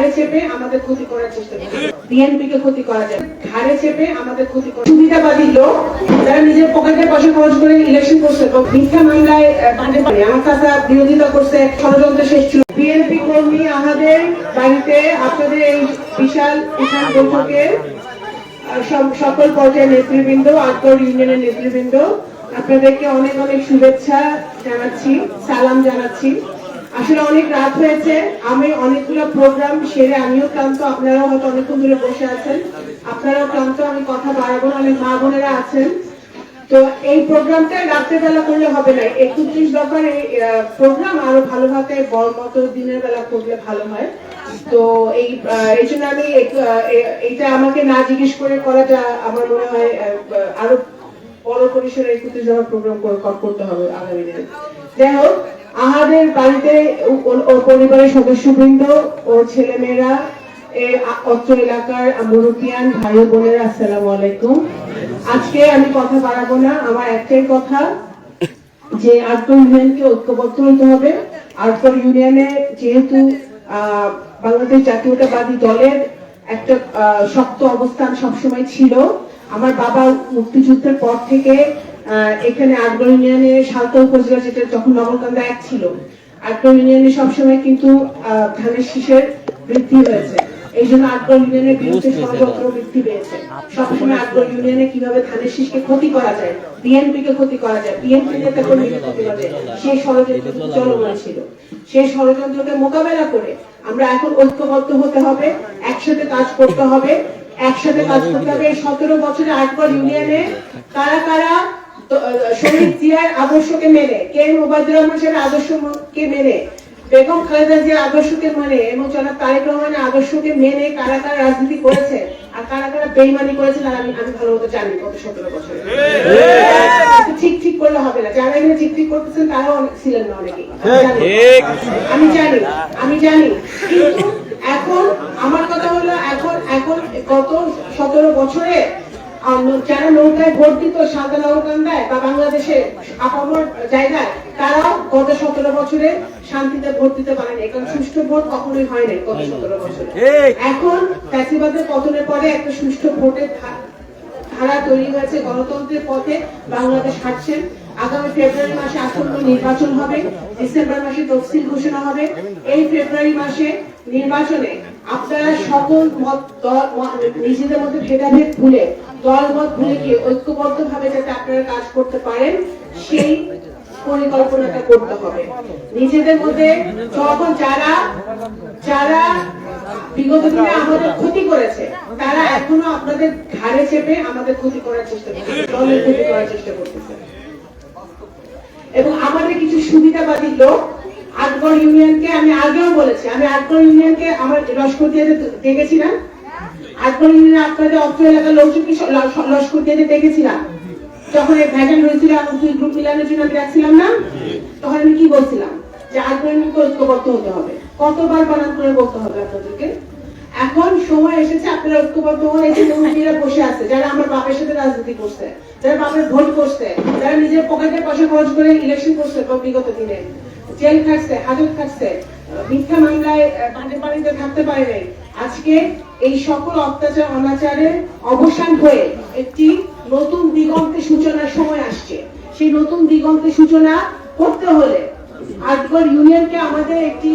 ঘাড়ে চেপে আমাদের ক্ষতি করার চেষ্টা করে বিএনপি কে ক্ষতি করা যায় ঘাড়ে চেপে আমাদের ক্ষতি করা সুবিধাবাদী লোক, যারা নিজের পকেটে পয়সা খরচ করে ইলেকশন করছে এবং মিথ্যা মামলায় আমার কাছে বিরোধিতা করছে, ষড়যন্ত্র শেষ ছিল। বিএনপি কর্মী আমাদের বাড়িতে, আপনাদের এই বিশাল বিশাল বৈঠকের সকল পর্যায়ের নেতৃবৃন্দ, আটগড় ইউনিয়নের নেতৃবৃন্দ, আপনাদেরকে অনেক অনেক শুভেচ্ছা জানাচ্ছি, সালাম জানাচ্ছি। আসলে অনেক রাত হয়েছে, আমি অনেকগুলো প্রোগ্রাম সেরে আমিও ক্লান্ত, আপনারাও হয়তো অনেকক্ষণ ধরে বসে আছেন। আপনারাও ক্লান্ত, আমি কথা বাড়াবো না অনেক মা বোনেরা আছেন। তো এই প্রোগ্রামটা রাত্রেবেলা করলে হবে না একত্রিশ দফার এই প্রোগ্রাম আরও ভালোভাবে বড় মতো দিনের বেলা করলে ভালো হয়। তো এই এই জন্য আমি এইটা আমাকে না জিজ্ঞেস করে করাটা আমার মনে হয় আরও বড় পরিসরে একত্রিশ দফার প্রোগ্রাম করতে হবে আগামী দিনে। যাই হোক আমাদের বাড়িতে ও- ও- ওর পরিবারের সদস্যবৃন্দ ওর ছেলেমেয়েরা অত্র এলাকার মুরুপিয়ান ভাই ও বোনেরা, আসসালামু আলাইকুম। আজকে আমি কথা বাড়াবো না, আমার একটাই কথা, যে আটকর ইউনিয়নকে ঐক্যবদ্ধ হতে হবে। আটকর ইউনিয়নে যেহেতু বাংলাদেশ জাতীয়তাবাদী দলের একটা শক্ত অবস্থান সবসময় ছিল, আমার বাবা মুক্তিযুদ্ধের পর থেকে এখানে আটগর ইউনিয়নে সালতা উপজেলা যেটা যখন নগরকান্দা এক ছিল। আটগর ইউনিয়নে সবসময় কিন্তু ধানের শীষের বৃদ্ধি হয়েছে। এই জন্য আটগর ইউনিয়নের বিরুদ্ধে ষড়যন্ত্র বৃদ্ধি পেয়েছে। সবসময় আটগর ইউনিয়নে কীভাবে ধানের শীষকে ক্ষতি করা যায় বিএনপি কে ক্ষতি করা যায় বিএনপি নেতা কর্মীকে ক্ষতি করা যায় সেই ষড়যন্ত্র চলমান ছিল। সেই ষড়যন্ত্রকে মোকাবেলা করে আমরা এখন ঐক্যবদ্ধ হতে হবে একসাথে কাজ করতে হবে একসাথে কাজ করতে হবে। সতেরো বছরে আটগর ইউনিয়নে কারা কারা শহীদ জিয়ার আদর্শকে মেনে কে মোবাইদুর রহমান সাহেবের আদর্শকে মেনে বেগম খালেদা জিয়ার আদর্শকে মানে এবং জনাব তারেক রহমানের আদর্শকে মেনে কারা কারা রাজনীতি করেছে আর কারা কারা বেইমানি করেছে তারা আমি আমি ভালো মতো জানি গত সতেরো বছরে। ঠিক ঠিক করলে হবে না। যারা এখানে ঠিক ঠিক করতেছেন তারাও অনেক। ছিলেন না অনেকেই আমি জানি। আমি জানি। কিন্তু এখন আমার কথা হলো এখন এখন গত সতেরো বছরে যারা নৌকায় ভোট দিত সাদা নৌকান্দায় বা বাংলাদেশে আপামর জায়গায় তারাও গত সতেরো বছরে শান্তিতে ভোট দিতে পারেনি। কারণ সুষ্ঠু ভোট কখনোই হয় নাই গত সতেরো বছরে। এখন ফ্যাসিবাদের পতনের পরে একটা সুষ্ঠু ভোটের ধারা তৈরি হয়েছে। গণতন্ত্রের পথে বাংলাদেশ হাঁটছে আগামী ফেব্রুয়ারি মাসে আসন্ন নির্বাচন হবে। ডিসেম্বর মাসে তফসিল ঘোষণা হবে। এই ফেব্রুয়ারি মাসে নির্বাচনে আপনারা সকল মত নিজেদের মধ্যে ভেদাভেদ ভুলে দল মত ভুলে গিয়ে ঐক্যবদ্ধ ভাবে যাতে আপনারা কাজ করতে পারেন, সেই পরিকল্পনাটা করতে হবে। নিজেদের মধ্যে যখন যারা যারা বিগত দিনে আমাদের ক্ষতি করেছে, তারা এখনও আপনাদের ঘাড়ে চেপে আমাদের ক্ষতি করার চেষ্টা করছে, দলের ক্ষতি করার চেষ্টা করতেছে। এবং আমাদের কিছু সুবিধাবাদী লোক আটগড় ইউনিয়নকে আমি আগেও বলেছি, আমি আটগড় ইউনিয়নকে আমার লস্কর দেখেছিলাম ইউনিয়নে আপনাদের অর্থ এলাকার লোকজন কি স- ল- লস্কর দিয়ে দেখেছিলাম? যখন এই ভ্যাকেন্ট হয়েছিল দুই গ্রুপ মিলানোর জন্য আমি রাখছিলাম না? তখন আমি কি বলছিলাম? যে ইউনিয়নকে ঐক্যবদ্ধ হতে হবে। কতবার বানান করে বলতে হবে আপনাদেরকে? এখন সময় এসেছে, আপনারা ঐক্যবদ্ধ হন এই মন্ত্রীরা বসে আছে, যারা আমার বাপের সাথে রাজনীতি করছে, যারা বাপের ভোট করছে, যারা নিজের পকেটে পয়সা খরচ করে ইলেকশন করছে বিগত দিনে। জেল খাটছে, হাজত খাটছে, মিথ্যা মামলায় পানি পানিতে থাকতে পারে নাই। আজকে এই সকল অত্যাচার অনাচারের অবসান হয়ে একটি নতুন দিগন্তের সূচনার সময় আসছে। সেই নতুন দিগন্তের সূচনা করতে হলে আটগড় ইউনিয়নকে আমাদের একটি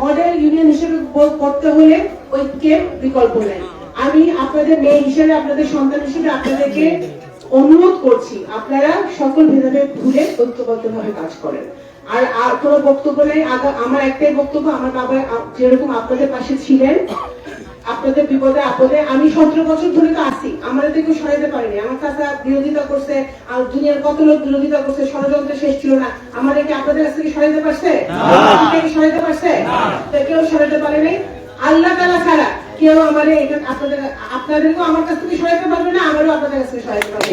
মডেল ইউনিয়ন হিসেবে করতে হলে ঐক্যের বিকল্প নেই। আমি আপনাদের মেয়ে হিসেবে, আপনাদের সন্তান হিসেবে আপনাদেরকে অনুরোধ করছি, আপনারা সকল ভেদাভেদ ভুলে ঐক্যবদ্ধ ভাবে কাজ করেন। আর আর কোনো বক্তব্য নেই আমার একটাই বক্তব্য, আমার বাবা যেরকম আপনাদের পাশে ছিলেন আপনাদের বিপদে আপদে আমি সতেরো বছর ধরে তো আছি। আমাদের কেউ সরাইতে পারেনি। আমার কাছে বিরোধিতা করছে আর দুনিয়ার কত লোক বিরোধিতা করছে ষড়যন্ত্র শেষ ছিল না। আমাদের কি আপনাদের কাছ থেকে সরাইতে পারছে? সরাইতে পারছে? কেউ সরাইতে পারেনি আল্লাহ তালা ছাড়া কেউ আমার এখানে আপনাদের আপনাদেরকেও আমার কাছ থেকে সরাইতে পারবে না আমারও আপনাদের কাছ থেকে সরাইতে পারবে।